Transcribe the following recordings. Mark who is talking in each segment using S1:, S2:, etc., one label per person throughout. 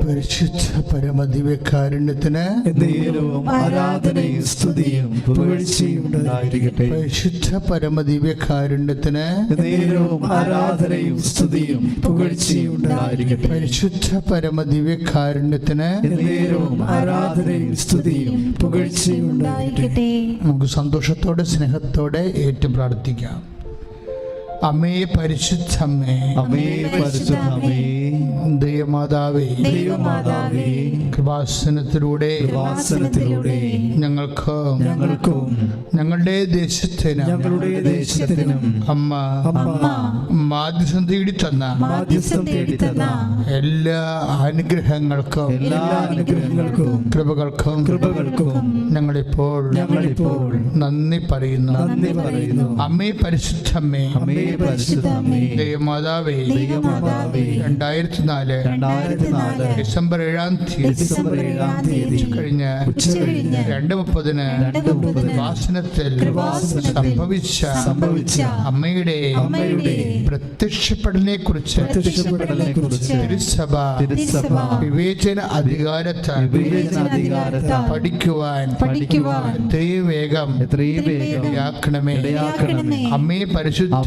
S1: പരിശുദ്ധ പരമദിവ്യകാരുണ്യത്തിന്
S2: നേരവും ആരാധനയും സ്തുതിയും പുകഴ്ചയും ഉണ്ടായിരിക്കട്ടെ.
S1: പരിശുദ്ധ പരമദിവ്യകാരുണ്യത്തിന്
S2: നേരവും ആരാധനയും സ്തുതിയും പുകഴ്ചയും ഉണ്ടായിരിക്കട്ടെ.
S1: പരിശുദ്ധ പരമദിവ്യകാരുണ്യത്തിന്
S2: നേരവും ആരാധനയും സ്തുതിയും പുകഴ്ചയും ഉണ്ടായിരിക്കട്ടെ.
S1: നമുക്ക് സന്തോഷത്തോടെ സ്നേഹത്തോടെ ഏറ്റു പ്രാർത്ഥിക്കാം. അമ്മേ പരിശുദ്ധമ്മേ
S2: അമേ പരിശുദ്ധമേ.
S1: ദൈവമാതാവേ.
S2: ദൈവമാതാവേ.
S1: കൃപാസനത്തിലൂടെ
S2: കൃപാസനത്തിലൂടെ
S1: ഞങ്ങൾക്ക്
S2: ഞങ്ങൾക്കും
S1: ഞങ്ങളുടെ ദേശത്തിന്
S2: ഞങ്ങളുടെ ദേശത്തിനും
S1: അമ്മ
S2: അമ്മ
S1: മാധ്യസം തേടി തന്ന
S2: മാധ്യസ്ഥം തേടി തന്ന
S1: എല്ലാ അനുഗ്രഹങ്ങൾക്കും
S2: എല്ലാ അനുഗ്രഹങ്ങൾക്കും
S1: കൃപകൾക്കും
S2: കൃപകൾക്കും
S1: ഞങ്ങളിപ്പോൾ
S2: ഞങ്ങളിപ്പോൾ
S1: നന്ദി പറയുന്നു.
S2: നന്ദി പറയുന്നു.
S1: അമ്മേ പരിശുദ്ധമ്മേ
S2: അമ്മേ പരിശുദ്ധമേ
S1: ദൈവമാതാവേ രണ്ടായിരത്തി നാല് ഡിസംബർ ഏഴാം തീയതി
S2: ഡിസംബർ ഏഴാം തീയതി
S1: കഴിഞ്ഞ് രണ്ട് മുപ്പതിന് വാസനത്തിൽ സംഭവിച്ച
S2: സംഭവിച്ച
S1: അമ്മയുടെ
S2: അമ്മയുടെ
S1: പ്രത്യക്ഷപ്പെടലിനെ കുറിച്ച് തിരുസഭ
S2: തിരുസഭ
S1: വിവേചന അധികാരത്താൽ പഠിക്കുവാൻ
S3: പഠിക്കുവാൻ
S1: എത്രയും വേഗം
S2: എത്രയും വേഗം
S1: ഇടയാക്കണമേ.
S2: ഇടയാക്കണമേ.
S1: അമ്മേ പരിശുദ്ധ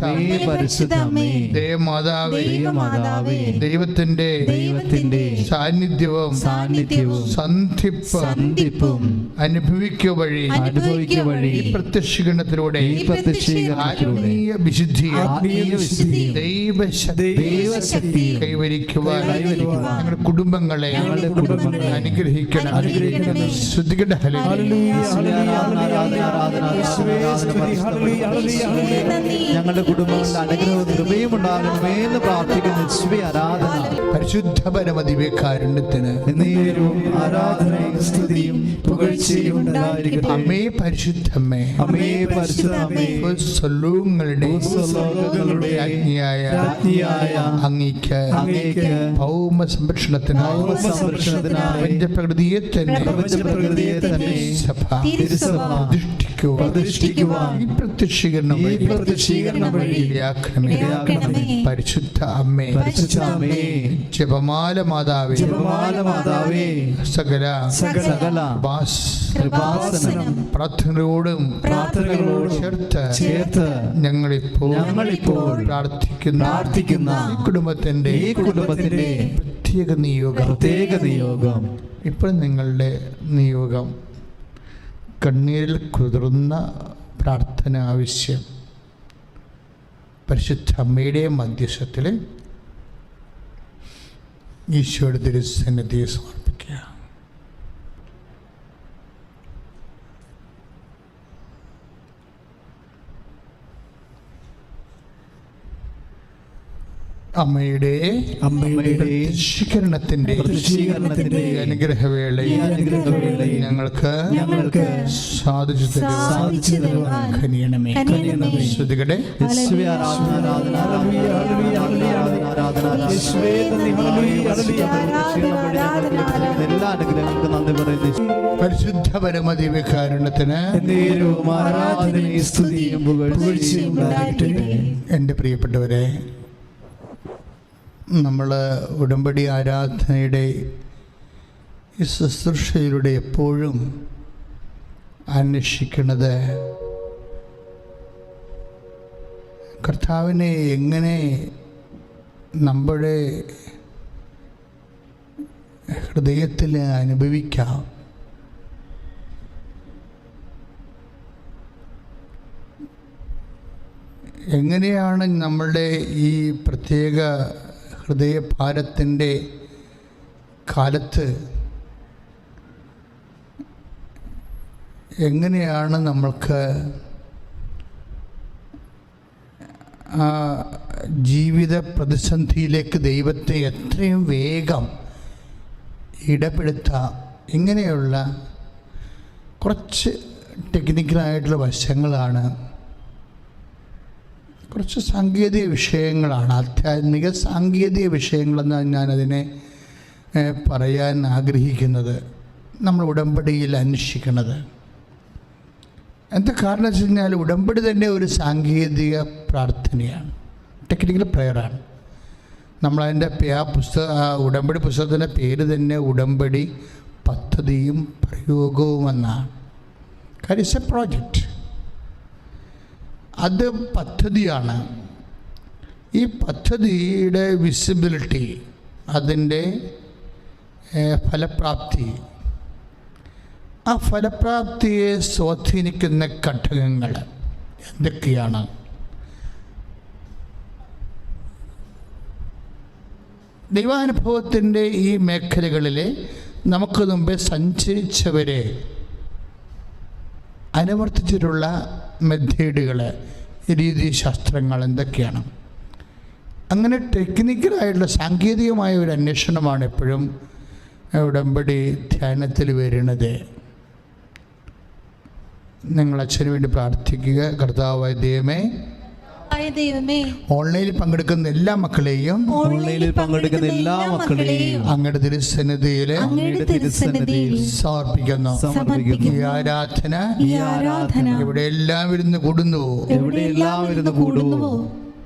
S1: ദൈവത്തിന്റെ
S2: ദൈവത്തിന്റെ
S1: സാന്നിധ്യവും
S2: സാന്നിധ്യവും
S1: സന്ധിപ്പ്
S2: സന്ധിപ്പും
S1: അനുഭവിക്കുക വഴി
S2: അനുഭവിക്കുക വഴി
S1: ഈ പ്രത്യക്ഷീകരണത്തിലൂടെ
S2: ഈ
S1: ദൈവശക്തി കൈവരിക്കുവാൻ
S2: കൈവരിക്കുവാൻ
S1: ഞങ്ങളുടെ കുടുംബങ്ങളെ
S2: ഞങ്ങളുടെ കുടുംബങ്ങളെ
S1: അനുഗ്രഹിക്കണം
S2: അനുഗ്രഹിക്കണം
S1: ശ്രദ്ധിക്കട്ടെ.
S2: ഞങ്ങളുടെ കുടുംബങ്ങളുടെ അനുഗ്രഹവും കൃപയും ഉണ്ടാകണമേ എന്ന് പ്രാർത്ഥിക്കുന്ന. യേശുവേ ആരാധന.
S1: പരിശുദ്ധ പരമദിവ്യകാരുണ്യത്തിന്
S2: നേരവും ആരാധനയും സ്തുതിയും പുകഴ്ചയും ഉണ്ടായിരിക്കട്ടെ.
S1: അമ്മേ പരിശുദ്ധമ്മേ
S2: അമേ പരിശുദ്ധമേ
S1: സ്വലോകങ്ങളുടെ
S2: ഭൂസ്വലോകങ്ങളുടെ
S1: രാജ്ഞിയായ
S2: രാജ്ഞിയായ
S1: അങ്ങേക്ക്
S2: അങ്ങേക്ക്
S1: ഭൗമ സംരക്ഷണത്തിനായി
S2: ഭൗമ സംരക്ഷണത്തിനായി
S1: പ്രപഞ്ചപ്രകൃതിയെ തന്നെ
S2: പ്രകൃതിയെ തന്നെ
S1: സഭ
S2: തിരുസഭ
S1: പ്രതിഷ്ഠിക്കുവാൻ പ്രത്യക്ഷീകരണം
S2: ഈ പ്രത്യക്ഷീകരണം വഴി.
S1: പരിശുദ്ധ അമ്മേ.
S2: പരിശുദ്ധമേ
S1: ജപമാല മാതാവേ.
S2: ജപമാല മാതാവേ.
S1: സകല
S2: സകല കൃപാസനം
S1: പ്രാർത്ഥനകളോടും
S2: പ്രാർത്ഥനകളോടും
S1: ചേർത്ത്
S2: ചേർത്ത്
S1: ഞങ്ങളിപ്പോൾ
S2: ഞങ്ങളിപ്പോൾ
S1: പ്രാർത്ഥിക്കുന്ന
S2: പ്രാർത്ഥിക്കുന്ന
S1: കുടുംബത്തിന്റെ
S2: ഈ കുടുംബത്തിന്റെ
S1: പ്രത്യേക നിയോഗം.
S2: പ്രത്യേക നിയോഗം.
S1: ഇപ്പോൾ നിങ്ങളുടെ നിയോഗം. കണ്ണീരിൽ കുതിർന്ന പ്രാർത്ഥന ആവശ്യം പരിശുദ്ധ അമ്മയുടെ മധ്യസ്ഥത്തിൽ ഈശോയുടെ തിരുസന്നിധിയെ സമർപ്പിക്കുക. അമ്മയുടെ
S2: അമ്മയുടെ
S1: ശിഖരണത്തിന്റെ അനുഗ്രഹവേളയിൽ ഞങ്ങൾക്ക്
S2: ഞങ്ങൾക്ക്
S1: സാധിച്ചു
S2: ശ്രദ്ധിക്കട്ടെ. എല്ലാ അനുഗ്രഹങ്ങൾക്കും നന്ദി പറയുന്നു
S1: പരിശുദ്ധ എന്റെ പ്രിയപ്പെട്ടവരെ നമ്മൾ ഉടമ്പടി ആരാധനയുടെ ഈ ശുശ്രൂഷയിലൂടെ എപ്പോഴും അന്വേഷിക്കുന്നത് കർത്താവിനെ എങ്ങനെ നമ്മുടെ ഹൃദയത്തിൽ അനുഭവിക്കാം? എങ്ങനെയാണ് നമ്മളുടെ ഈ പ്രത്യേക ഹൃദയഭാരത്തിന്റെ കാലത്ത് എങ്ങനെയാണ് നമ്മൾക്ക് ആ ജീവിത പ്രതിസന്ധിയിലേക്ക് ദൈവത്തെ എത്രയും വേഗം ഇടപെടുത്താം? ഇങ്ങനെയുള്ള കുറച്ച് ടെക്നിക്കലായിട്ടുള്ള വശങ്ങളാണ് കുറച്ച് സാങ്കേതിക വിഷയങ്ങളാണ്. ആധ്യാത്മിക സാങ്കേതിക വിഷയങ്ങളെന്നാണ് ഞാനതിനെ പറയാൻ ആഗ്രഹിക്കുന്നത്. നമ്മൾ ഉടമ്പടിയിൽ അന്വേഷിക്കുന്നത് എന്താ കാരണം വെച്ച് കഴിഞ്ഞാൽ ഉടമ്പടി തന്നെ ഒരു സാങ്കേതിക പ്രാർത്ഥനയാണ്. ടെക്നിക്കൽ പ്രെയറാണ് നമ്മളതിന്റെ ആ പുസ്തക ഉടമ്പടി പുസ്തകത്തിന്റെ പേര് തന്നെ ഉടമ്പടി പദ്ധതിയും പ്രയോഗവുമെന്നാണ് കാര്യം ഇറ്റ്സ് എ പ്രോജക്റ്റ് അത് പദ്ധതിയാണ്. ഈ പദ്ധതിയുടെ വിസിബിലിറ്റി അതിന്റെ ഫലപ്രാപ്തി. ആ ഫലപ്രാപ്തിയെ സ്വാധീനിക്കുന്ന ഘടകങ്ങൾ എന്തൊക്കെയാണ്? ദൈവാനുഭവത്തിന്റെ ഈ മേഖലകളിലെ നമുക്ക് മുമ്പേ സഞ്ചരിച്ചവരെ അനുവർത്തിച്ചിട്ടുള്ള മെത്തേഡുകൾ രീതിശാസ്ത്രങ്ങൾ എന്തൊക്കെയാണ്? അങ്ങനെ ടെക്നിക്കലായിട്ടുള്ള സാങ്കേതികമായ ഒരു അന്വേഷണമാണ് എപ്പോഴും ഉടമ്പടി ധ്യാനത്തിൽ വരുന്നത്. നിങ്ങൾ അച്ഛന് വേണ്ടി പ്രാർത്ഥിക്കുക. കർത്താവായ ദൈവമേ
S3: ദൈവമേ
S1: ഓൺലൈനിൽ പങ്കെടുക്കുന്ന എല്ലാ മക്കളെയും
S3: ഓൺലൈനിൽ പങ്കെടുക്കുന്ന എല്ലാ മക്കളെയും
S1: അങ്ങയുടെ തിരുസന്നിധിയിൽ
S3: അങ്ങയുടെ തിരുസന്നിധിയിൽ
S1: സമർപ്പിക്കുന്നു. ഈ ആരാധന
S3: ഈ ആരാധന
S1: ഇവിടെ എല്ലാം ഇരുന്ന് കൂടുന്നു
S2: എവിടെയെല്ലാം ഇരുന്ന് കൂടുവോ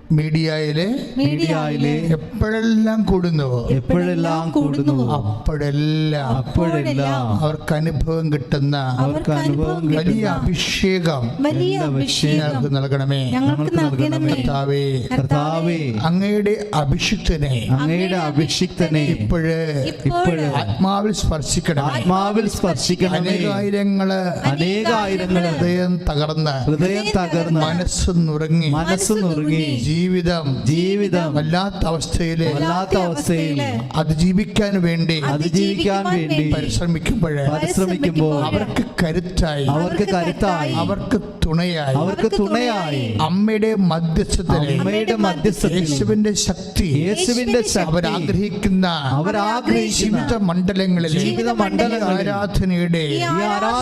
S1: മീഡിയയിലെ
S3: മീഡിയയിലെ
S1: എപ്പോഴെല്ലാം കൂടുന്നുവോ?
S2: എപ്പോഴെല്ലാം കൂടുന്നുവോ?
S1: അപ്പോഴെല്ലാം.
S2: അപ്പോഴെല്ലാം
S1: അവർക്ക് അനുഭവം കിട്ടുന്ന
S3: അവർക്ക് അനുഭവം
S1: വലിയ അഭിഷേകം
S3: വലിയ അഭിഷേകം
S1: ഞങ്ങൾക്ക് നൽകണമേ.
S3: ഞങ്ങൾക്ക് നൽകണമേ.
S1: കർത്താവേ
S2: കർത്താവേ
S1: അങ്ങയുടെ അഭിഷിക്തനെ
S2: അങ്ങയുടെ അഭിഷിക്തനെ
S1: ഇപ്പോഴ്
S3: ഇപ്പോഴ്
S1: ആത്മാവിൽ സ്പർശിക്കണം
S2: ആത്മാവിൽ സ്പർശിക്കണം
S1: അനേകായിരങ്ങൾ
S2: അനേകായിരങ്ങൾ
S1: ഹൃദയം തകർന്ന്
S2: ഹൃദയം തകർന്ന്
S1: മനസ്സ് നുറങ്ങി
S2: മനസ്സ് നുറുങ്ങി
S1: ജീവിതം
S2: ജീവിതം
S1: വല്ലാത്ത അവസ്ഥയിലെ
S2: വല്ലാത്ത അവസ്ഥയിൽ
S1: അതിജീവിക്കാൻ വേണ്ടി
S2: അതിജീവിക്കാൻ വേണ്ടി
S1: പരിശ്രമിക്കുമ്പോഴേ
S2: പരിശ്രമിക്കുമ്പോൾ
S1: അവർക്ക് കരുത്തായി
S2: അവർക്ക് കരുത്തായി
S1: അവർക്ക് തുണയായി
S2: അവർക്ക് തുണയായി
S1: അമ്മയുടെ മധ്യസ്ഥത്തിൽ
S2: അമ്മയുടെ മധ്യസ്ഥ
S1: യേശുവിന്റെ ശക്തി
S2: യേശുവിന്റെ
S1: അവരാഗ്രഹിക്കുന്ന
S2: അവരാഗ്രഹിക്കുന്ന
S1: ജീവിത മണ്ഡലങ്ങളിൽ
S2: ജീവിത മണ്ഡലങ്ങൾ
S1: ആരാധനയുടെ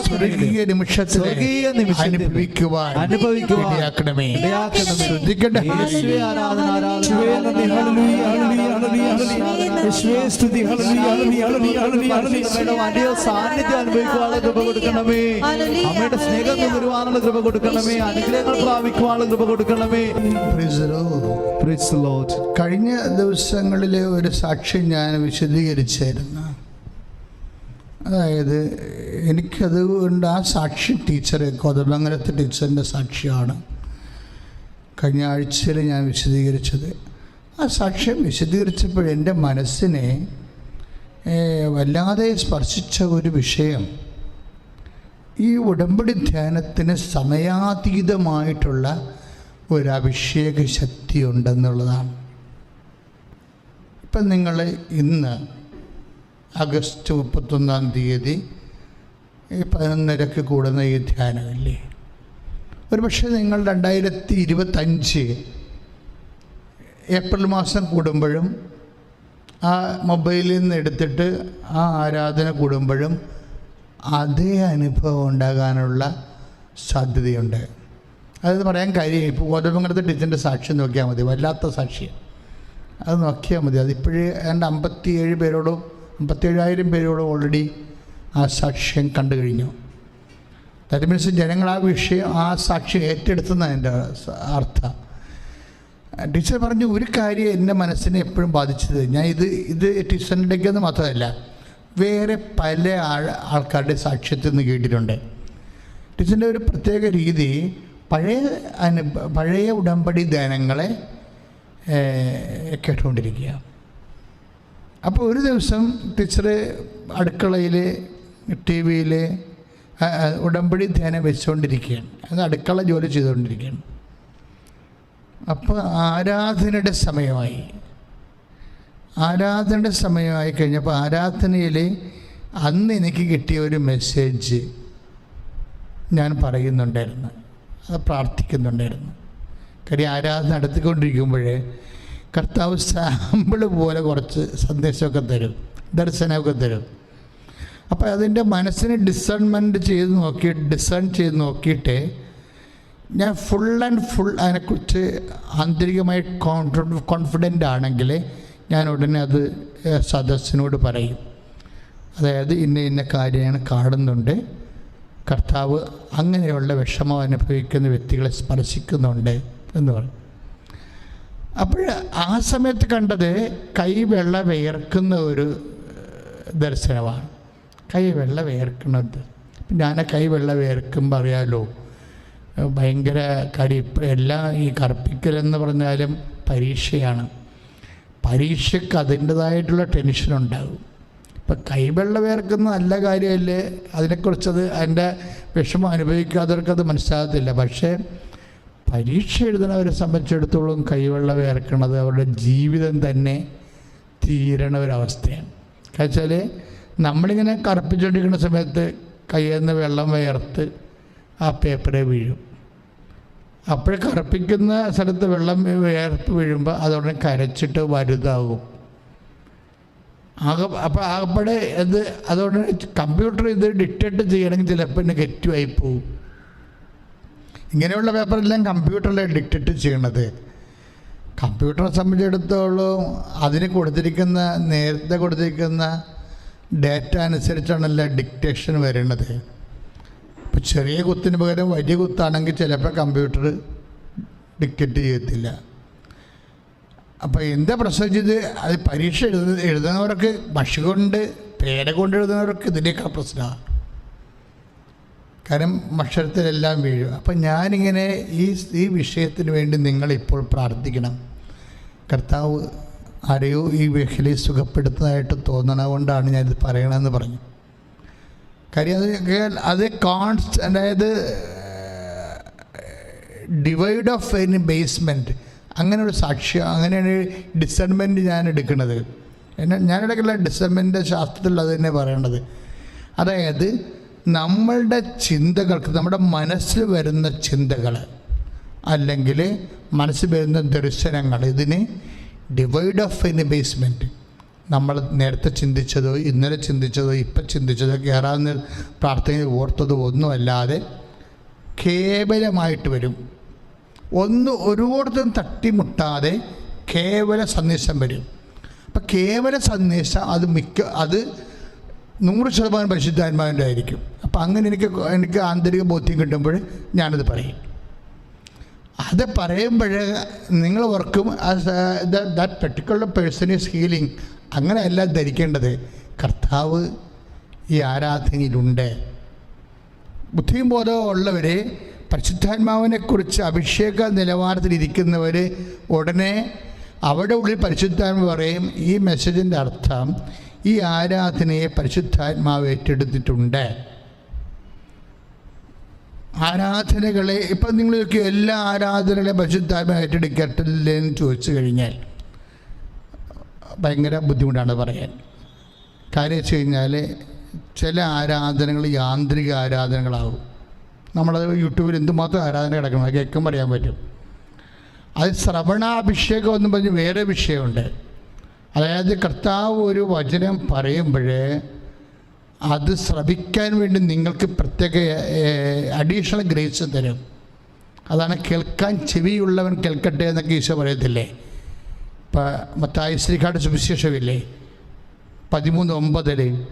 S1: സ്വർഗീയ നിമിഷത്തിൽ
S2: സ്വർഗീയ
S1: അനുഭവിക്കുവാൻ
S2: അനുഭവിക്കുവാൻ.
S1: ശ്രദ്ധിക്കട്ടെ
S2: യേശുവേ ആരാധന സാന്നിധ്യം അനുഭവിക്കുവാനുള്ള കൃപ കൊടുക്കണമേ അമ്മയുടെ സ്നേഹം നുകരുവാനുള്ള കൃപ കൊടുക്കണമേ അനുഗ്രഹങ്ങൾ പ്രാപിക്കുവാനുള്ള കൃപ കൊടുക്കണമേ.
S1: കഴിഞ്ഞ ദിവസങ്ങളിലെ ഒരു സാക്ഷി ഞാൻ വിശദീകരിച്ചായിരുന്നു അതായത് എനിക്കത് കൊണ്ട് ആ സാക്ഷി ടീച്ചറെ കോതമംഗലത്തെ ടീച്ചറിന്റെ സാക്ഷിയാണ് കഴിഞ്ഞ ആഴ്ചയിൽ ഞാൻ വിശദീകരിച്ചത്. ആ സാക്ഷ്യം വിശദീകരിച്ചപ്പോൾ എന്റെ മനസ്സിനെ വല്ലാതെ സ്പർശിച്ച ഒരു വിഷയം. ഈ ഉടമ്പടി ധ്യാനത്തിന് സമയാതീതമായിട്ടുള്ള ഒരു അഭിഷേക ശക്തി ഉണ്ടെന്നുള്ളതാണ്. ഇപ്പം നിങ്ങൾ ഇന്ന് ആഗസ്റ്റ് മുപ്പത്തൊന്നാം തീയതി ഈ പതിനൊന്നരക്ക് കൂടുന്ന ഈ ധ്യാനമില്ലേ? ഒരു പക്ഷേ നിങ്ങൾ രണ്ടായിരത്തി ഇരുപത്തഞ്ച് ഏപ്രിൽ മാസം കൂടുമ്പോഴും ആ മൊബൈലിൽ നിന്ന് എടുത്തിട്ട് ആ ആരാധന കൂടുമ്പോഴും അതേ അനുഭവം ഉണ്ടാകാനുള്ള സാധ്യതയുണ്ട്. അതെന്ന് പറയാൻ കാര്യം ഇപ്പോൾ ഗോതമ്പങ്കടത്ത് ടീച്ചറിന്റെ സാക്ഷ്യം നോക്കിയാൽ മതി വല്ലാത്ത സാക്ഷ്യം അത് നോക്കിയാൽ മതി. അതിപ്പോഴേ ഏതാണ്ട് അമ്പത്തിയേഴ് പേരോടും അമ്പത്തിയേഴായിരം പേരോടും ഓൾറെഡി ആ സാക്ഷ്യം കണ്ടു കഴിഞ്ഞു ദാറ്റ് മീൻസ് ജനങ്ങൾ ആ വിഷയം ആ സാക്ഷ്യം ഏറ്റെടുത്തുന്ന എന്റെ അർത്ഥം. ടീച്ചർ പറഞ്ഞു ഒരു കാര്യം എന്റെ മനസ്സിനെ എപ്പോഴും ബാധിച്ചത് ഞാൻ ഇത് ഇത് ടീച്ചറിന്റെക്കെന്ന് മാത്രമല്ല വേറെ പല ആൾ ആൾക്കാരുടെ സാക്ഷ്യത്തിൽ നിന്ന് കേട്ടിട്ടുണ്ട്. ടീച്ചറിന്റെ ഒരു പ്രത്യേക രീതി പഴയ അനു പഴയ ഉടമ്പടി ധ്യാനങ്ങളെ കേട്ടുകൊണ്ടിരിക്കുക. അപ്പോൾ ഒരു ദിവസം ടീച്ചർ അടുക്കളയിൽ ടി വിയിൽ ഉടമ്പടി ധ്യാനം വെച്ചുകൊണ്ടിരിക്കുകയാണ് അത് അടുക്കള ജോലി ചെയ്തുകൊണ്ടിരിക്കുകയാണ്. അപ്പോൾ ആരാധനയുടെ സമയമായി. ആരാധനയുടെ സമയമായി കഴിഞ്ഞപ്പോൾ ആരാധനയിൽ അന്ന് എനിക്ക് കിട്ടിയ ഒരു മെസ്സേജ് ഞാൻ പറയുന്നുണ്ടായിരുന്നു. അത് പ്രാർത്ഥിക്കുന്നുണ്ടായിരുന്നു. കാര്യം ആരാധന നടത്തിക്കൊണ്ടിരിക്കുമ്പോഴേ കർത്താവ് സാമ്പിൾ പോലെ കുറച്ച് സന്ദേശമൊക്കെ തരും ദർശനമൊക്കെ തരും. അപ്പോൾ അതിന്റെ മനസ്സിന് ഡിസൺമെന്റ് ചെയ്ത് നോക്കി ഡിസൺ ചെയ്ത് നോക്കിയിട്ട് ഞാൻ ഫുൾ ആൻഡ് ഫുൾ അതിനെക്കുറിച്ച് ആന്തരികമായി കോൺഫിഡന്റ് ആണെങ്കിൽ ഞാൻ ഉടനെ അത് സദസ്സിനോട് പറയും. അതായത് ഇന്ന ഇന്ന കാര്യമാണ് കാണുന്നുണ്ട്. കർത്താവ് അങ്ങനെയുള്ള വിഷമം അനുഭവിക്കുന്ന വ്യക്തികളെ സ്പർശിക്കുന്നുണ്ട് എന്ന് പറഞ്ഞു അപ്പോൾ ആ സമയത്ത് കണ്ടത് കൈ വെള്ള വിയർക്കുന്ന ഒരു ദർശനമാണ്. കൈ വെള്ള വിയർക്കുന്നത് ഞാൻ ആ കൈ വെള്ള വിയർക്കുമ്പോൾ അറിയാലോ ഭയങ്കര കടിപ്പ് എല്ലാം ഈ കറുപ്പിക്കലെന്ന് പറഞ്ഞാലും പരീക്ഷയാണ്. പരീക്ഷയ്ക്ക് അതിന്റെതായിട്ടുള്ള ടെൻഷൻ ഉണ്ടാകും ഇപ്പം കൈവെള്ള വേർക്കുന്ന നല്ല കാര്യമല്ലേ? അതിനെക്കുറിച്ചത് അതിന്റെ വിഷമം അനുഭവിക്കാത്തവർക്ക് അത് മനസ്സിലാകത്തില്ല. പക്ഷേ പരീക്ഷ എഴുതുന്നവരെ സംബന്ധിച്ചിടത്തോളം കൈവെള്ള വേർക്കുന്നത് അവരുടെ ജീവിതം തന്നെ തീരണ ഒരവസ്ഥയാണ് കാരണം വെച്ചാൽ നമ്മളിങ്ങനെ കറുപ്പിച്ചുകൊണ്ടിരിക്കുന്ന സമയത്ത് കയ്യിൽ നിന്ന് വെള്ളം വേർത്ത് ആ പേപ്പറെ വീഴും. അപ്പോൾ കറുപ്പിക്കുന്ന സ്ഥലത്ത് വെള്ളം വേർത്ത് വീഴുമ്പോൾ അതോടെ കരച്ചിട്ട് വലുതാകും. ആകെ അപ്പോൾ ആകപ്പാടെ ഇത് അതുകൊണ്ട് കമ്പ്യൂട്ടർ ഇത് ഡിക്റ്റേറ്റ് ചെയ്യണമെങ്കിൽ ചിലപ്പോൾ നെഗറ്റീവ് ആയി പോകും ഇങ്ങനെയുള്ള പേപ്പറെല്ലാം കമ്പ്യൂട്ടറിലാണ് ഡിക്റ്റേറ്റ് ചെയ്യണത്. കമ്പ്യൂട്ടറെ സംബന്ധിച്ചിടത്തോളം അതിന് കൊടുത്തിരിക്കുന്ന നേരത്തെ കൊടുത്തിരിക്കുന്ന ഡേറ്റ അനുസരിച്ചാണല്ലോ ഡിക്റ്റേഷൻ വരുന്നത് ഇപ്പോൾ ചെറിയ കുത്തിന് പകരം വലിയ കുത്താണെങ്കിൽ ചിലപ്പോൾ കമ്പ്യൂട്ടർ ഡിക്റ്റേറ്റ് ചെയ്യത്തില്ല. അപ്പോൾ എന്താ പ്രശ്നം ചെയ്ത് അത് പരീക്ഷ എഴുതുന്ന എഴുതുന്നവർക്ക് മഷി കൊണ്ട് പേര കൊണ്ട് എഴുതുന്നവർക്ക് ഇതിന്റെയൊക്കെ പ്രശ്നമാണ് കാരണം അക്ഷരത്തിലെല്ലാം വീഴും. അപ്പം ഞാനിങ്ങനെ ഈ ഈ വിഷയത്തിന് വേണ്ടി നിങ്ങളിപ്പോൾ പ്രാർത്ഥിക്കണം. കർത്താവ് ആരെയോ ഈ മേഖലയിൽ സുഖപ്പെടുത്തുന്നതായിട്ട് തോന്നണ കൊണ്ടാണ് ഞാനിത് പറയണമെന്ന് പറഞ്ഞു. കാര്യം അത് അത് കോൺസ്റ്റ് അതായത് ഡിവൈഡ് ഓഫ് എനി ബേസ്മെന്റ് അങ്ങനെ ഒരു സാക്ഷ്യം അങ്ങനെയാണ് ഡിസൺമെന്റ് ഞാൻ എടുക്കുന്നത് എന്നെ ഞാൻ എടുക്കുന്ന ഡിസൈൻമെന്റ് ശാസ്ത്രത്തിൽ അത് തന്നെ പറയേണ്ടത്. അതായത് നമ്മളുടെ ചിന്തകൾക്ക് നമ്മുടെ മനസ്സിൽ വരുന്ന ചിന്തകൾ അല്ലെങ്കിൽ മനസ്സിൽ വരുന്ന ദർശനങ്ങൾ ഇതിന് ഡിവൈഡ് ഓഫ് എനി ബേസ്മെന്റ് നമ്മൾ നേരത്തെ ചിന്തിച്ചതോ ഇന്നലെ ചിന്തിച്ചതോ ഇപ്പം ചിന്തിച്ചതോ കയറാന്ന് പ്രാർത്ഥനയിൽ ഓർത്തതോ ഒന്നുമല്ലാതെ കേവലമായിട്ട് വരും. ഒന്ന് ഒരു ഒരുപാടത്തും തട്ടിമുട്ടാതെ കേവല സന്ദേശം വരും. അപ്പം കേവല സന്ദേശം അത് മിക്ക അത് നൂറ് ശതമാനം പരിശുദ്ധാത്മാവിന്റെ ആയിരിക്കും. അപ്പം അങ്ങനെ എനിക്ക് എനിക്ക് ആന്തരിക ബോധ്യം കിട്ടുമ്പോൾ ഞാനത് പറയും. അത് പറയുമ്പോൾ നിങ്ങൾ ഓർക്കും that particular person is healing അങ്ങനെയല്ല ധരിക്കേണ്ടത്. കർത്താവ് ഈ ആരാധനയിലുണ്ട്. ബുദ്ധിയും ബോധവും ഉള്ളവർ പരിശുദ്ധാത്മാവിനെക്കുറിച്ച് അഭിഷേക നിലവാരത്തിലിരിക്കുന്നവർ ഉടനെ അവിടെ ഉള്ളിൽ പരിശുദ്ധാത്മ പറയും ഈ മെസ്സേജിന്റെ അർത്ഥം ഈ ആരാധനയെ പരിശുദ്ധാത്മാവ് ഏറ്റെടുത്തിട്ടുണ്ട്. ആരാധനകളെ ഇപ്പം നിങ്ങളൊക്കെ എല്ലാ ആരാധനകളെ പരിശുദ്ധാത്മ ഏറ്റെടുക്കട്ടില്ലേ എന്ന് ചോദിച്ചു കഴിഞ്ഞാൽ ഭയങ്കര ബുദ്ധിമുട്ടാണ് പറയാൻ. കാര്യം വെച്ച് കഴിഞ്ഞാൽ ചില ആരാധനകൾ യാന്ത്രിക ആരാധനകളാവും. നമ്മളത് യൂട്യൂബിൽ എന്തുമാത്രം ആരാധന കിടക്കണം? കേൾക്കും അറിയാൻ പറ്റും. അത് ശ്രവണാഭിഷേകം എന്ന് പറഞ്ഞ് വേറെ വിഷയമുണ്ട്. അതായത് കർത്താവ് ഒരു വചനം പറയുമ്പോൾ അത് ശ്രവിക്കാൻ വേണ്ടി നിങ്ങൾക്ക് പ്രത്യേക അഡീഷണൽ ഗ്രേസ് തരും. അതാണ് കേൾക്കാൻ ചെവിയുള്ളവൻ കേൾക്കട്ടെ എന്നൊക്കെ ഈശോ പറയത്തില്ലേ? ഇപ്പം മത്തായ ശ്രീകാട് സുവിശേഷമില്ലേ? പതിമൂന്ന് ഒമ്പതിൽ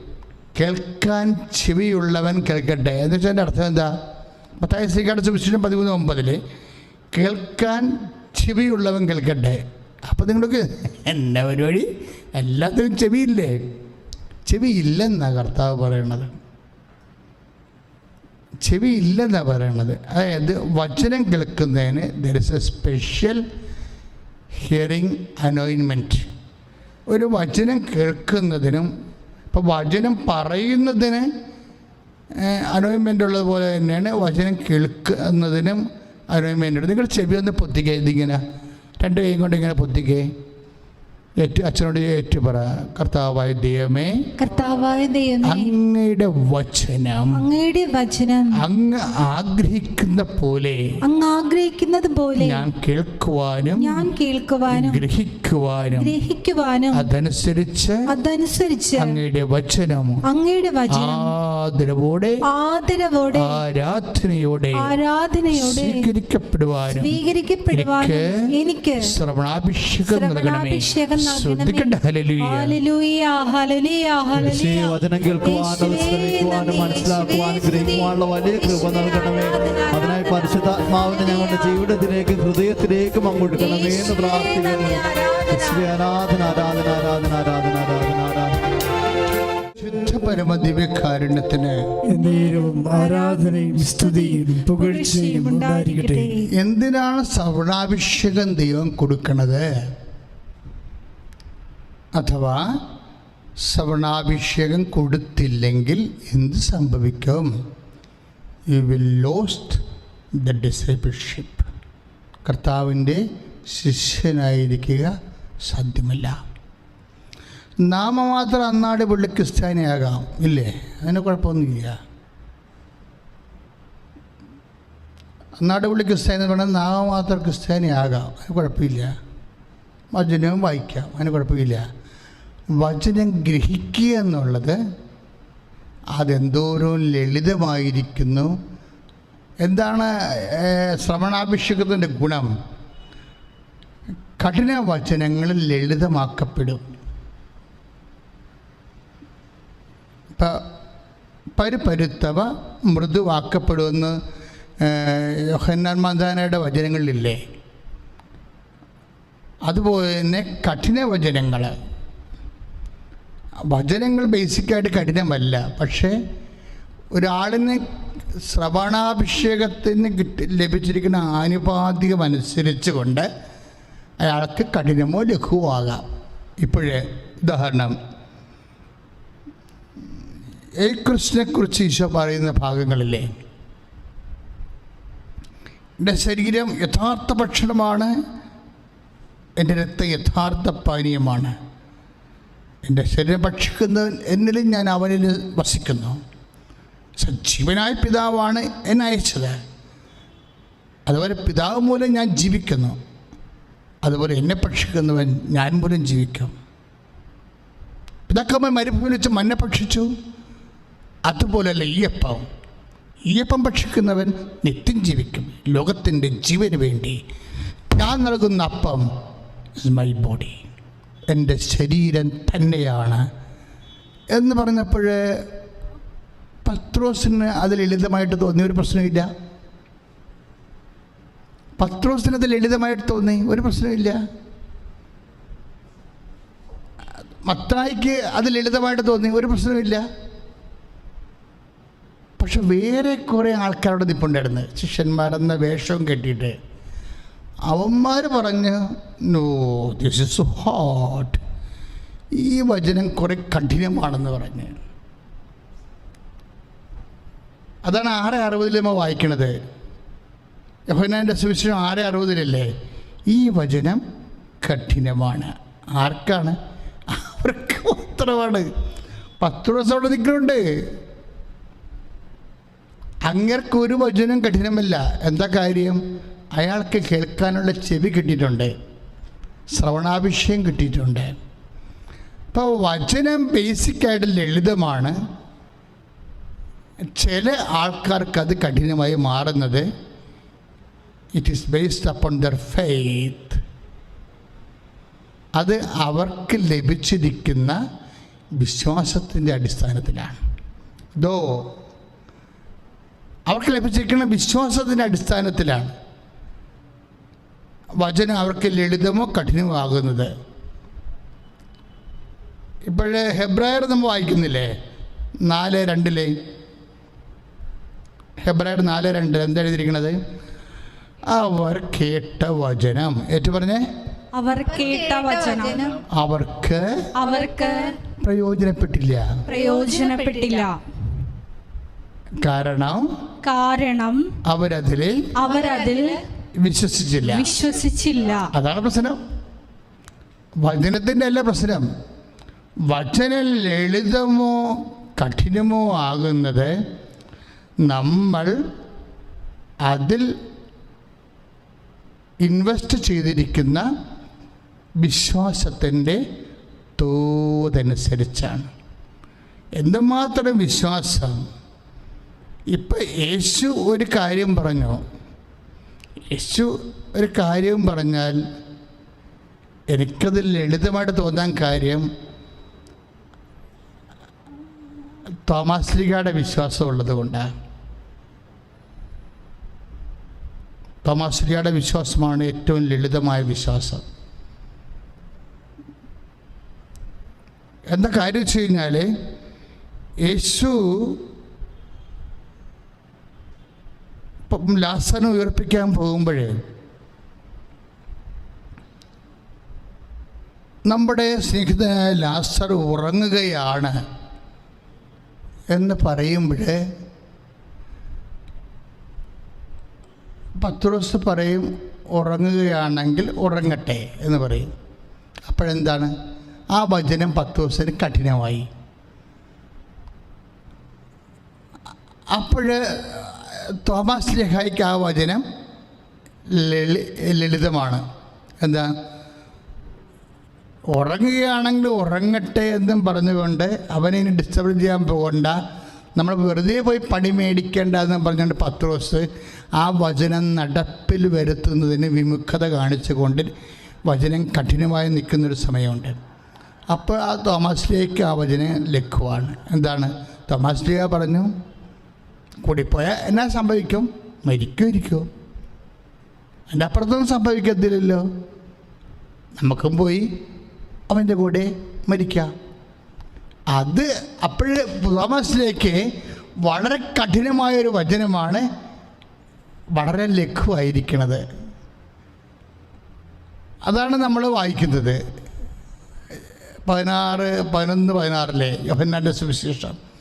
S1: കേൾക്കാൻ ചെവിയുള്ളവൻ കേൾക്കട്ടെ. എന്ന് വെച്ചാൽ എന്റെ അർത്ഥം എന്താ? മത്തായ ശ്രീകാട് സുവിശേഷം പതിമൂന്ന് ഒമ്പതിൽ കേൾക്കാൻ ചെവിയുള്ളവൻ കേൾക്കട്ടെ. അപ്പം നിങ്ങൾക്ക് എന്നെ പരിപാടി? എല്ലാത്തിനും ചെവിയില്ലേ? ചെവി ഇല്ലെന്നാണ് കർത്താവ് പറയണത്. ചെവി ഇല്ലെന്നാണ് പറയണത്. അതായത് വചനം കേൾക്കുന്നതിന് there is a special hearing അനോയിൻമെന്റ് ഒരു വചനം കേൾക്കുന്നതിനും ഇപ്പോൾ വചനം പറയുന്നതിന് അനോയിൻമെന്റ് ഉള്ളതുപോലെ തന്നെയാണ് വചനം കേൾക്കുന്നതിനും അനോയിൻമെന്റ് ഉണ്ട് നിങ്ങൾ ചെവി ഒന്ന് പൊത്തിക്കേ ഇതിങ്ങനെ. രണ്ട് കൈ കൊണ്ട് ഇങ്ങനെ പൊത്തിക്കേ. ഏറ്റു അച്ഛനോട് ഏറ്റു പറ കർത്താവായ ദൈവമേ
S3: കർത്താവായ ദൈവമേ
S1: അങ്ങയുടെ വചനം
S3: അങ്ങയുടെ വചനം
S1: അങ്ങ് ആഗ്രഹിക്കുന്ന പോലെ
S3: അങ്ങ് ആഗ്രഹിക്കുന്നത് പോലെ
S1: ഞാൻ കേൾക്കുവാനും
S3: ഞാൻ കേൾക്കുവാനും
S1: ഗ്രഹിക്കുവാനും
S3: ഗ്രഹിക്കുവാനും
S1: അതനുസരിച്ച്
S3: അതനുസരിച്ച്
S1: അങ്ങയുടെ വചനം
S3: അങ്ങയുടെ വചനം
S1: ആദരവോടെ
S3: ആദരവോടെ
S1: ആരാധനയോടെ
S3: ആരാധനയോടെ
S1: സ്വീകരിക്കപ്പെടുവാനും
S3: സ്വീകരിക്കപ്പെടുവാനും എനിക്ക്
S1: ശ്രവണാഭിഷേകം നൽകണമേ.
S2: വചനം കേൾക്കുവാനും ശ്രമിക്കുവാനും മനസ്സിലാക്കുവാനും ഗ്രഹിക്കുവാനുള്ള വലിയ കൃപ നൽകണമേ. അതിനായി പരിശുദ്ധാത്മാവിനെ ഞങ്ങളുടെ ജീവിതത്തിലേക്ക് ഹൃദയത്തിലേക്കും അങ്ങോട്ടുക്കണമേ എന്ന് പ്രാർത്ഥിക്കുന്നു. ആരാധന. ആരാധന ആരാധന ആരാധന ആരാധന ആരാധന
S1: ശുദ്ധ പരമ ദിവ്യകാരുണ്യത്തിന്
S4: എന്നേരവും ആരാധനയും സ്തുതിയും പുകഴ്ചയും ഉണ്ടായിരിക്കട്ടെ.
S1: എന്തിനാണ് സവർണാഭിഷേകം ദൈവം കൊടുക്കുന്നത് അഥവാ ശ്രവണാഭിഷേകം കൊടുത്തില്ലെങ്കിൽ എന്ത് സംഭവിക്കും? You will lost the discipleship കർത്താവിന്റെ ശിഷ്യനായിരിക്കുക സാധ്യമല്ല. നാമമാത്രം അന്നാട് പുള്ളി ക്രിസ്ത്യാനിയാകാം ഇല്ലേ? അതിന് കുഴപ്പമൊന്നുമില്ല. അന്നാട് പുള്ളി ക്രിസ്ത്യാനി എന്ന് പറഞ്ഞാൽ നാമമാത്രം ക്രിസ്ത്യാനിയാകാം അതിന് കുഴപ്പമില്ല. വചനവും വായിക്കാം അതിന് കുഴപ്പമില്ല. വചനം ഗ്രഹിക്കുക എന്നുള്ളത് അതെന്തോരം ലളിതമായിരിക്കുന്നു. എന്താണ് ശ്രവണാഭിഷേകത്തിന്റെ ഗുണം? കഠിന വചനങ്ങൾ ലളിതമാക്കപ്പെടും. ഇപ്പം പരുപരുത്തവ മൃദുവാക്കപ്പെടുമെന്ന് യോഹന്നാൻ മന്ദാനയുടെ വചനങ്ങളിലില്ലേ? അതുപോലെ തന്നെ കഠിന വചനങ്ങൾ വചനങ്ങൾ ബേസിക്കായിട്ട് കഠിനമല്ല. പക്ഷേ ഒരാളിന് ശ്രവണാഭിഷേകത്തിന് കിട്ടി ലഭിച്ചിരിക്കുന്ന ആനുപാതികം അനുസരിച്ച് കൊണ്ട് അയാൾക്ക് കഠിനമോ ലഘുവോ ആകാം ഇപ്പോഴേ ഉദാഹരണം. യേശുക്രിസ്തുവിനെക്കുറിച്ച് ഈശോ പറയുന്ന ഭാഗങ്ങളില്ലേ എന്റെ ശരീരം യഥാർത്ഥ ഭക്ഷണമാണ് എന്റെ രക്തം യഥാർത്ഥ പാനീയമാണ്. എന്റെ ശരീരം ഭക്ഷിക്കുന്ന എന്നിലും ഞാൻ അവനിൽ വസിക്കുന്നു. സജീവനായ പിതാവാണ് എന്നെ അയച്ചത്. അതുപോലെ പിതാവ് മൂലം ഞാൻ ജീവിക്കുന്നു. അതുപോലെ എന്നെ ഭക്ഷിക്കുന്നവൻ ഞാൻ മൂലം ജീവിക്കും. പിതാക്കമ്മ മരുഭൂമിയിൽ വെച്ച് മഞ്ഞ ഭക്ഷിച്ചു. അതുപോലല്ല ഈയപ്പം. ഈയപ്പം ഭക്ഷിക്കുന്നവൻ നിത്യം ജീവിക്കും. ലോകത്തിന്റെ ജീവന് വേണ്ടി ഞാൻ നൽകുന്ന അപ്പം ഇസ് മൈ ബോഡി എന്റെ ശരീരം തന്നെയാണ് എന്ന് പറഞ്ഞപ്പോൾ പത്രോസിന് അത് ലളിതമായിട്ട് തോന്നിയ ഒരു പ്രശ്നമില്ല. പത്രോസിന് അത് ലളിതമായിട്ട് തോന്നി. ഒരു പ്രശ്നമില്ല. മത്തായിക്ക് അത് ലളിതമായിട്ട് തോന്നി. ഒരു പ്രശ്നമില്ല. പക്ഷെ വേറെ കുറേ ആൾക്കാരോട് നിപ്പുണ്ടായിരുന്നു. ശിഷ്യന്മാരെന്ന വേഷവും കെട്ടിയിട്ട്. അവന്മാർ പറഞ്ഞ് നോ ദിസ് ഇസ് ഹോട്ട് ഈ വചനം കുറേ കഠിനമാണെന്ന് പറഞ്ഞ്. അതാണ് ആറ് നമ്മൾ വായിക്കണത്? യഹോനാന്റെ സുവിശേഷം ആറ് അറുപതിലല്ലേ? ഈ വചനം കഠിനമാണ്. ആർക്കാണ്? അവർക്ക് മാത്രമാണ്. പത്ത് ദിവസം അവിടെ നിൽക്കുന്നുണ്ട്. അങ്ങർക്ക് ഒരു വചനം കഠിനമല്ല. എന്താ കാര്യം? അയാൾക്ക് കേൾക്കാനുള്ള ചെവി കിട്ടിയിട്ടുണ്ട്. ശ്രവണാഭിഷയം കിട്ടിയിട്ടുണ്ട്. അപ്പോൾ വചനം ബേസിക്കായിട്ട് ലളിതമാണ്. ചില ആൾക്കാർക്ക് അത് കഠിനമായി മാറുന്നത് it is based upon their faith അത് അവർക്ക് ലഭിച്ചിരിക്കുന്ന വിശ്വാസത്തിന്റെ അടിസ്ഥാനത്തിലാണ്. ദോ അവർക്ക് ലഭിച്ചിരിക്കുന്ന വിശ്വാസത്തിന്റെ അടിസ്ഥാനത്തിലാണ്. വചനം അവർക്ക് ലളിതമോ കഠിനമോ ആകുന്നത്. ഇപ്പോഴേ ഹെബ്രായർ നമ്മൾ വായിക്കുന്നില്ലേ? നാല് രണ്ടിലെ. ഹെബ്രായർ നാല് രണ്ട് എന്താ എഴുതിയിരിക്കുന്നത് അവർ കേട്ട വചനം. ഏറ്റു പറഞ്ഞേ.
S3: അവർ കേട്ട വചനം.
S1: അവർക്ക്
S3: അവർക്ക്
S1: പ്രയോജനപ്പെട്ടില്ല.
S3: പ്രയോജനപ്പെട്ടില്ല.
S1: കാരണം
S3: കാരണം
S1: അവരതിൽ
S3: അവരതിൽ
S1: വിശ്വസിച്ചില്ല.
S3: വിശ്വസിച്ചില്ല.
S1: അതാണ് പ്രശ്നം. വചനത്തിന്റെ അല്ല പ്രശ്നം. വചനം ലളിതമോ കഠിനമോ ആകുന്നത് നമ്മൾ അതിൽ ഇൻവെസ്റ്റ് ചെയ്തിരിക്കുന്ന വിശ്വാസത്തിന്റെ തോതനുസരിച്ചാണ്. എന്തുമാത്രം വിശ്വാസം? ഇപ്പം യേശു ഒരു കാര്യം പറഞ്ഞു. യേശു ഒരു കാര്യം പറഞ്ഞാൽ എനിക്കത് ലളിതമായിട്ട് തോന്നാൻ കാര്യം തോമാസ് വിശ്വാസമുള്ളത് കൊണ്ടാണ് തോമാസ് വിശ്വാസമാണ് ഏറ്റവും ലളിതമായ വിശ്വാസം. എന്താ കാര്യം വെച്ച് കഴിഞ്ഞാൽ യേശു ഇപ്പം ലാസനെ ഉയർപ്പിക്കാൻ പോകുമ്പോഴേ നമ്മുടെ സ്നേഹിതനായ ലാസർ ഉറങ്ങുകയാണ് എന്ന് പറയുമ്പോൾ പത്രോസ് പറയും ഉറങ്ങുകയാണെങ്കിൽ ഉറങ്ങട്ടെ എന്ന് പറയും. അപ്പോഴെന്താണ്? ആ വചനം പത്രോസിന് കഠിനമായി. അപ്പോൾ തോമസ് ലഹായിക്ക് ആ വചനം ലളി ലളിതമാണ്. എന്താ? ഉറങ്ങുകയാണെങ്കിൽ ഉറങ്ങട്ടെ എന്നും പറഞ്ഞുകൊണ്ട് അവനെ ഇനി ഡിസ്റ്റർബ് ചെയ്യാൻ പോകണ്ട. നമ്മൾ വെറുതെ പോയി പണി മേടിക്കേണ്ട എന്ന് പറഞ്ഞുകൊണ്ട് പത്രോസ് ആ വചനം നടപ്പിൽ വരുത്തുന്നതിന് വിമുഖത കാണിച്ചുകൊണ്ട് വചനം കഠിനമായി നിൽക്കുന്നൊരു സമയമുണ്ട്. അപ്പോൾ ആ തോമസിലേക്ക് ആ വചനം ലഘുവാണ്. എന്താണ്? തോമസ് ലിയ പറഞ്ഞു കൂടിപ്പോയാൽ എന്നാ സംഭവിക്കും? മരിക്കുമായിരിക്കും. എന്റെ അപ്പുറത്തൊന്നും സംഭവിക്കത്തില്ലല്ലോ. നമുക്കും പോയി അവന്റെ കൂടെ മരിക്കാം. അത് അപ്പോഴ് തോമസിലേക്ക് വളരെ കഠിനമായൊരു വചനമാണ് വളരെ ലഘുവായിരിക്കണത്. അതാണ് നമ്മൾ വായിക്കുന്നത്. പതിനാറ് പതിനൊന്ന് പതിനാറിലെ യോഹന്നാന്റെ സുവിശേഷം.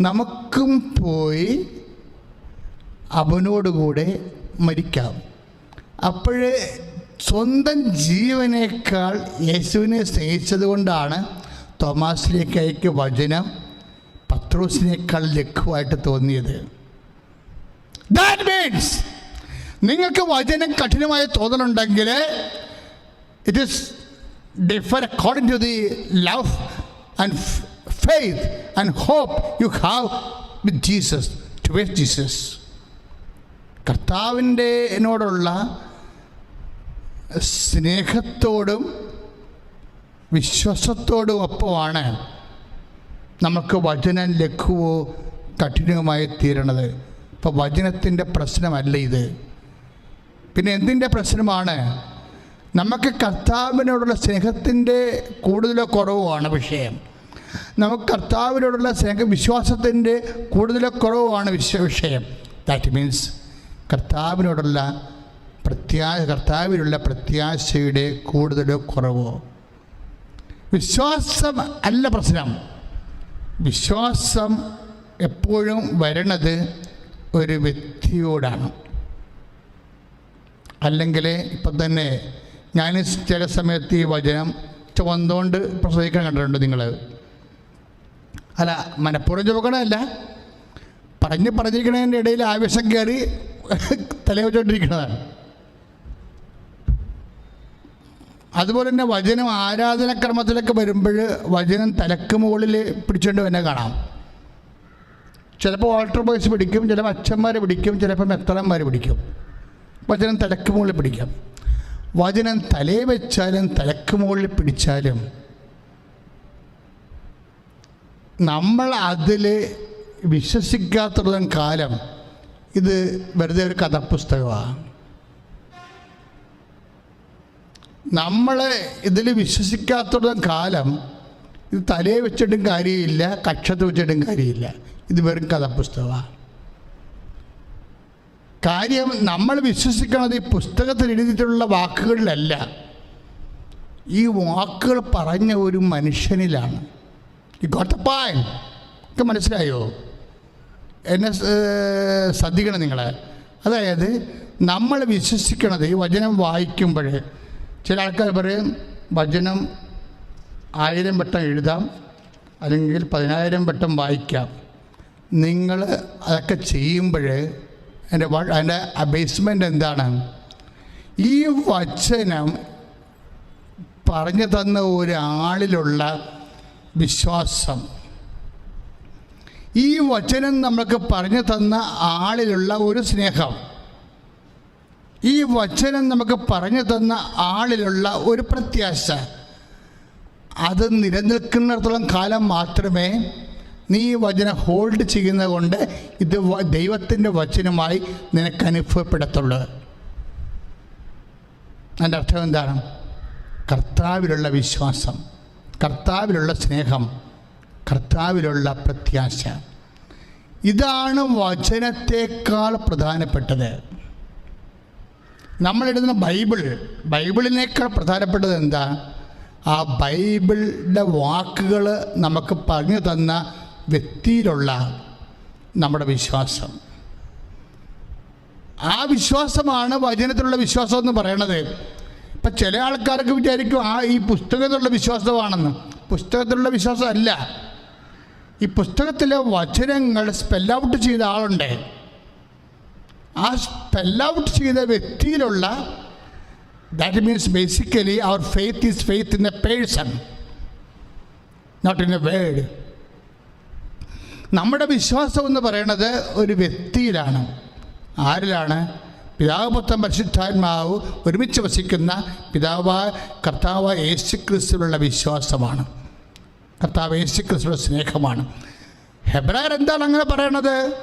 S1: നമുക്കും പോയി അവനോടുകൂടെ മരിക്കാം. അപ്പോഴേ സ്വന്തം ജീവനേക്കാൾ യേശുവിനെ സ്നേഹിച്ചത് കൊണ്ടാണ് തോമാസിലേക്കയ്ക്ക് വചനം പത്രോസിനേക്കാൾ ലഘുവായിട്ട് തോന്നിയത്. ദാറ്റ് മീൻസ് നിങ്ങൾക്ക് വചനം കഠിനമായി തോന്നലുണ്ടെങ്കിൽ it is differ according to the love and faith and hope you have with Jesus towards Jesus. കർത്താവിന്റെ എന്നോടുള്ള സ്നേഹത്തോടും വിശ്വാസത്തോടും ഒപ്പമാണ് നമുക്ക് വചനം ലഘുവോ കഠിനവുമായി തീരണത്. ഇപ്പോൾ വചനത്തിന്റെ പ്രശ്നമല്ല ഇത്. പിന്നെ എന്തിന്റെ പ്രശ്നമാണ്? നമുക്ക് കർത്താവിനോടുള്ള സ്നേഹത്തിന്റെ കൂടുതലോ കുറവുമാണ് വിഷയം. നമുക്ക് കർത്താവിനോടുള്ള സ്നേഹ വിശ്വാസത്തിന്റെ കൂടുതലോ കുറവുമാണ് വിശ്വ വിഷയം. ദാറ്റ് മീൻസ് കർത്താവിനോടുള്ള പ്രത്യാ കർത്താവിലുള്ള പ്രത്യാശയുടെ കൂടുതലോ കുറവോ? വിശ്വാസം അല്ല പ്രശ്നം. വിശ്വാസം എപ്പോഴും വരണത് ഒരു വ്യക്തിയോടാണ്. അല്ലെങ്കിൽ ഇപ്പം തന്നെ ഞാൻ ചില സമയത്ത് ഈ വചനം ചുവന്നുകൊണ്ട് പ്രസവിക്കാൻ കണ്ടിട്ടുണ്ട് നിങ്ങൾ. അല്ല മനഃപൂർവം ചുമക്കണമല്ല പറഞ്ഞ് പറഞ്ഞിരിക്കണതിന്റെ ഇടയിൽ ആവേശം കയറി തലവെച്ചോണ്ടിരിക്കുന്നതാണ് അതുപോലെ തന്നെ വചനം ആരാധനക്രമത്തിലൊക്കെ വരുമ്പോൾ വചനം തലക്ക് മുകളിൽ പിടിച്ചുകൊണ്ട് തന്നെ കാണാം. ചിലപ്പോൾ വാൾട്ടർ ബോയ്സ് പിടിക്കും ചിലപ്പോൾ അച്ഛന്മാർ പിടിക്കും ചിലപ്പോൾ മെത്തളന്മാർ പിടിക്കും. വചനം തലക്ക് മുകളിൽ പിടിക്കാം. വചനം തലേ വെച്ചാലും തലക്ക് മുകളിൽ പിടിച്ചാലും നമ്മൾ അതിൽ വിശ്വസിക്കാത്തതും കാലം ഇത് വെറുതെ ഒരു കഥാപുസ്തകമാണ് നമ്മൾ ഇതിൽ വിശ്വസിക്കാത്തതും കാലം ഇത് തലയെ വെച്ചിട്ടും കാര്യമില്ല കക്ഷത്ത് വെച്ചിട്ടും കാര്യമില്ല. ഇത് വെറും കഥപുസ്തകമാണ് കാര്യം നമ്മൾ വിശ്വസിക്കുന്നത് ഈ പുസ്തകത്തിൽ എഴുതിയിട്ടുള്ള വാക്കുകളിലല്ല. ഈ വാക്കുകൾ പറഞ്ഞ ഒരു മനുഷ്യനിലാണ്. ഈ ഗോട്ടപ്പായൻ ഒക്കെ മനസ്സിലായോ? എന്നെ ശ്രദ്ധിക്കണം നിങ്ങളെ. അതായത് നമ്മൾ വിശ്വസിക്കണത് ഈ വചനം വായിക്കുമ്പോൾ ചില ആൾക്കാർ പറയും വചനം ആയിരം വട്ടം എഴുതാം അല്ലെങ്കിൽ പതിനായിരം വട്ടം വായിക്കാം. നിങ്ങൾ അതൊക്കെ ചെയ്യുമ്പോൾ എന്റെ അതിന്റെ ബേസ്മെന്റ് എന്താണ്? ഈ വചനം പറഞ്ഞു തന്ന ഒരാളിലുള്ള വിശ്വാസം. ഈ വചനം നമ്മൾക്ക് പറഞ്ഞു തന്ന ആളിലുള്ള ഒരു സ്നേഹം. ഈ വചനം നമുക്ക് പറഞ്ഞു തന്ന ആളിലുള്ള ഒരു പ്രത്യാശ. അത് നിലനിൽക്കുന്നിടത്തോളം കാലം മാത്രമേ നീ ഈ വചനം ഹോൾഡ് ചെയ്യുന്നത് കൊണ്ട് ഇത് ദൈവത്തിന്റെ വചനമായി നിനക്ക് അനുഭവപ്പെടത്തുള്ളൂ. അതിന്റെ അർത്ഥം എന്താണ്? കർത്താവിലുള്ള വിശ്വാസം. കർത്താവിലുള്ള സ്നേഹം കർത്താവിലുള്ള പ്രത്യാശ. ഇതാണ് വചനത്തേക്കാൾ പ്രധാനപ്പെട്ടത്. നമ്മളെടുക്കുന്ന ബൈബിൾ ബൈബിളിനേക്കാൾ പ്രധാനപ്പെട്ടത് എന്താ? ആ ബൈബിളിന്റെ വാക്കുകൾ നമുക്ക് പറഞ്ഞു തന്ന വ്യക്തിയിലുള്ള നമ്മുടെ വിശ്വാസം. ആ വിശ്വാസമാണ് വചനത്തിലുള്ള വിശ്വാസം എന്ന് പറയണത്. ഇപ്പം ചില ആൾക്കാർക്ക് വിചാരിക്കും ആ ഈ പുസ്തകത്തിലുള്ള വിശ്വാസമാണെന്ന്. പുസ്തകത്തിലുള്ള വിശ്വാസം അല്ല ഈ പുസ്തകത്തിലെ വചനങ്ങൾ സ്പെൽ ഔട്ട് ചെയ്ത ആളുണ്ട്. ആ സ്പെൽ ഔട്ട് ചെയ്ത വ്യക്തിയിലുള്ള that means basically our faith is faith in a person not in a word നമ്മുടെ വിശ്വാസം എന്ന് പറയുന്നത് ഒരു വ്യക്തിയിലാണ്. ആരിലാണ്? പിതാവ് മൊത്തം പരിശുദ്ധാത്മാവ് ഒരുമിച്ച് വസിക്കുന്ന പിതാവ് കർത്താവ് യേശു ക്രിസ്തുവിലുള്ള വിശ്വാസമാണ്. കർത്താവ് യേശു ക്രിസ്തുവിലുള്ള സ്നേഹമാണ്. ഹെബ്രായർ എന്താണ് അങ്ങനെ പറയണത്?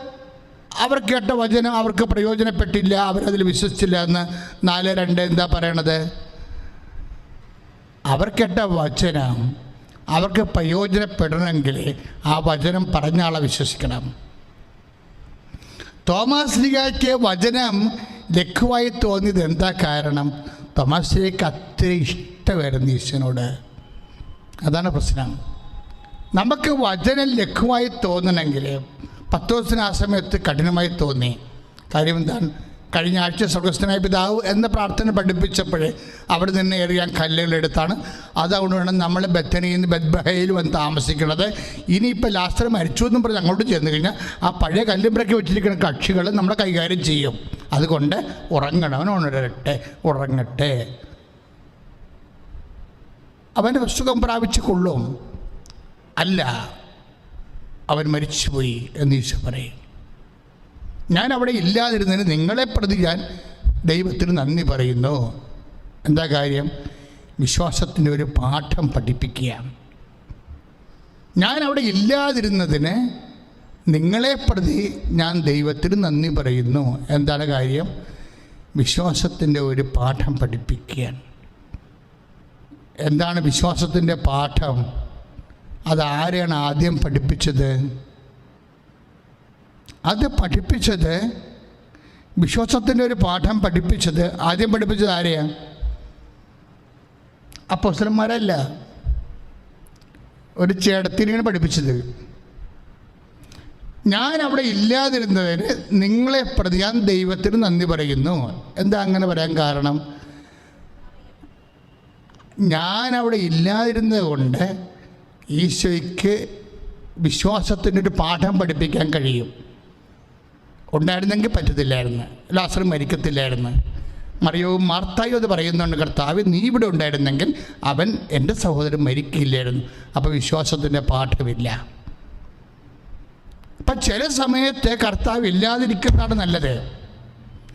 S1: അവർ കേട്ട വചനം അവർക്ക് പ്രയോജനപ്പെട്ടില്ല അവരതിൽ വിശ്വസിച്ചില്ല എന്ന് നാല് രണ്ട് എന്താ പറയണത്? അവർ കേട്ട വചനം അവർക്ക് പ്രയോജനപ്പെടണമെങ്കിൽ ആ വചനം പറഞ്ഞ ആളെ വിശ്വസിക്കണം. തോമസ് ലിഗയ്ക്ക് വചനം ലഘുവായി തോന്നിയത് എന്താ കാരണം? തമാശയ്ക്ക് അത്ര ഇഷ്ടമായിരുന്നു ഈശ്വരനോട്. അതാണ് പ്രശ്നം. നമുക്ക് വചനം ലഘുവായി തോന്നണമെങ്കിൽ പത്ത് ദിവസത്തിന് ആ സമയത്ത് കഠിനമായി തോന്നി. കാര്യം എന്താണ്? കഴിഞ്ഞ ആഴ്ച സ്വർഗസ്ഥനായ പിതാവ് എന്ന പ്രാർത്ഥന പഠിപ്പിച്ചപ്പോഴേ അവിടെ നിന്ന് എറിയാൻ കല്ലുകളെടുത്താണ് അതുകൊണ്ട് വേണം നമ്മൾ ബത്തനയിൽ നിന്ന് ബദ്ബഹയിൽ വന്ന് താമസിക്കുന്നത്. ഇനിയിപ്പോൾ ലാസ്റ്റർ മരിച്ചു എന്നും പറഞ്ഞ് അങ്ങോട്ട് ചെന്ന് കഴിഞ്ഞാൽ ആ പഴയ കല്ലുമ്പറയ്ക്ക് വെച്ചിരിക്കുന്ന കക്ഷികൾ നമ്മളെ കൈകാര്യം ചെയ്യും. അതുകൊണ്ട് ഉറങ്ങണം. ഉണരട്ടെ ഉറങ്ങട്ടെ. അവന്റെ സുഖം പ്രാപിച്ചു കൊള്ളും അല്ല അവൻ മരിച്ചുപോയി എന്ന് ഈശോ പറയും. ഞാൻ അവിടെ ഇല്ലാതിരുന്നതിന് നിങ്ങളെ പ്രതി ഞാൻ ദൈവത്തിന് നന്ദി പറയുന്നു. എന്താ കാര്യം? വിശ്വാസത്തിന്റെ ഒരു പാഠം പഠിപ്പിക്കുക ഞാൻ അവിടെ ഇല്ലാതിരുന്നതിന് നിങ്ങളെ പ്രതി ഞാൻ ദൈവത്തിന് നന്ദി പറയുന്നു. എന്താണ് കാര്യം? വിശ്വാസത്തിന്റെ ഒരു പാഠം പഠിപ്പിക്കുക എന്താണ് വിശ്വാസത്തിന്റെ പാഠം? അതാരെയാണ് ആദ്യം പഠിപ്പിച്ചത്? അത് പഠിപ്പിച്ചത് വിശ്വാസത്തിന്റെ ഒരു പാഠം പഠിപ്പിച്ചത്. ആദ്യം പഠിപ്പിച്ചത് ആരെയാണ് അപ്പൊസ്ലന്മാരല്ല ഒരു ചേടത്തിനെയാണ് പഠിപ്പിച്ചത്. ഞാൻ അവിടെ ഇല്ലാതിരുന്നതിന് നിങ്ങളെ പ്രതി ഞാൻ ദൈവത്തിന് നന്ദി പറയുന്നു. എന്താ അങ്ങനെ പറയാൻ കാരണം? ഞാൻ അവിടെ ഇല്ലാതിരുന്നത് കൊണ്ട് ഈശോയ്ക്ക് വിശ്വാസത്തിന്റെ ഒരു പാഠം പഠിപ്പിക്കാൻ കഴിയും. ഉണ്ടായിരുന്നെങ്കിൽ പറ്റത്തില്ലായിരുന്നു. ലാസർ മരിക്കത്തില്ലായിരുന്നു. മറിയവും മാർത്തായും അത് പറയുന്നുണ്ട് കർത്താവ് നീ ഇവിടെ ഉണ്ടായിരുന്നെങ്കിൽ അവൻ എന്റെ സഹോദരൻ മരിക്കില്ലായിരുന്നു. അപ്പോൾ വിശ്വാസത്തിന്റെ പാഠമില്ല. അപ്പം ചില സമയത്ത് കർത്താവ് ഇല്ലാതിരിക്കുന്നതാണ് നല്ലത്.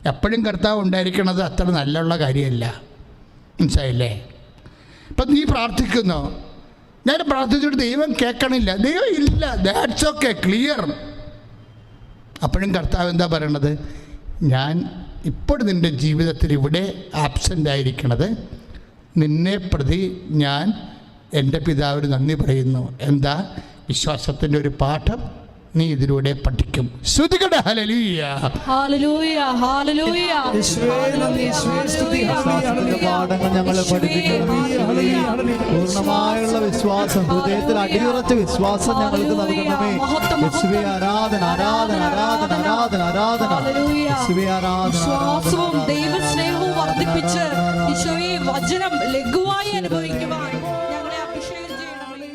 S1: എപ്പോഴും കർത്താവ് ഉണ്ടായിരിക്കുന്നത് അത്ര നല്ലുള്ള കാര്യമല്ല. മനസ്സിലായില്ലേ? ഇപ്പം നീ പ്രാർത്ഥിക്കുന്നു. ഞാൻ പ്രാർത്ഥിച്ചിട്ട് ദൈവം കേൾക്കണില്ല. ദൈവം ഇല്ല. ദാറ്റ്സ് ഓക്കെ ക്ലിയർ അപ്പോഴും കർത്താവ് എന്താ പറയണത്? ഞാൻ ഇപ്പോൾ നിന്റെ ജീവിതത്തിൽ ഇവിടെ ആബ്സെന്റ് ആയിരിക്കണത്. നിന്നെ പ്രതി ഞാൻ എന്റെ പിതാവിന് നന്ദി പറയുന്നു. എന്താ? വിശ്വാസത്തിന്റെ ഒരു പാഠം നീ ഇതിലൂടെ പഠിക്കും. ശ്രുതികട ഹലലൂയ
S4: ഹല്ലേലൂയ
S2: വിശ്വാസത്തിന്റെ പാഠങ്ങൾ ഞങ്ങളെ പഠിപ്പിക്കണമേ പൂർണമായുള്ള വിശ്വാസം ഹൃദയത്തിൽ അടിയുറച്ച വിശ്വാസം ഞങ്ങൾക്ക് നൽകണമേ യേശുവേ ആരാധന ആരാധന ആരാധന ആരാധന ആരാധന
S3: ഹല്ലേലൂയ.
S2: യേശുവേ ആരാധന
S3: വിശ്വാസവും ദൈവസ്നേഹവും വർദ്ധിപ്പിച്ച് ഈശോയെ വചനം ലഘുവായി അനുഭവിക്കുവാൻ ഞങ്ങളെ അഭിഷേകം ചെയ്യണമേ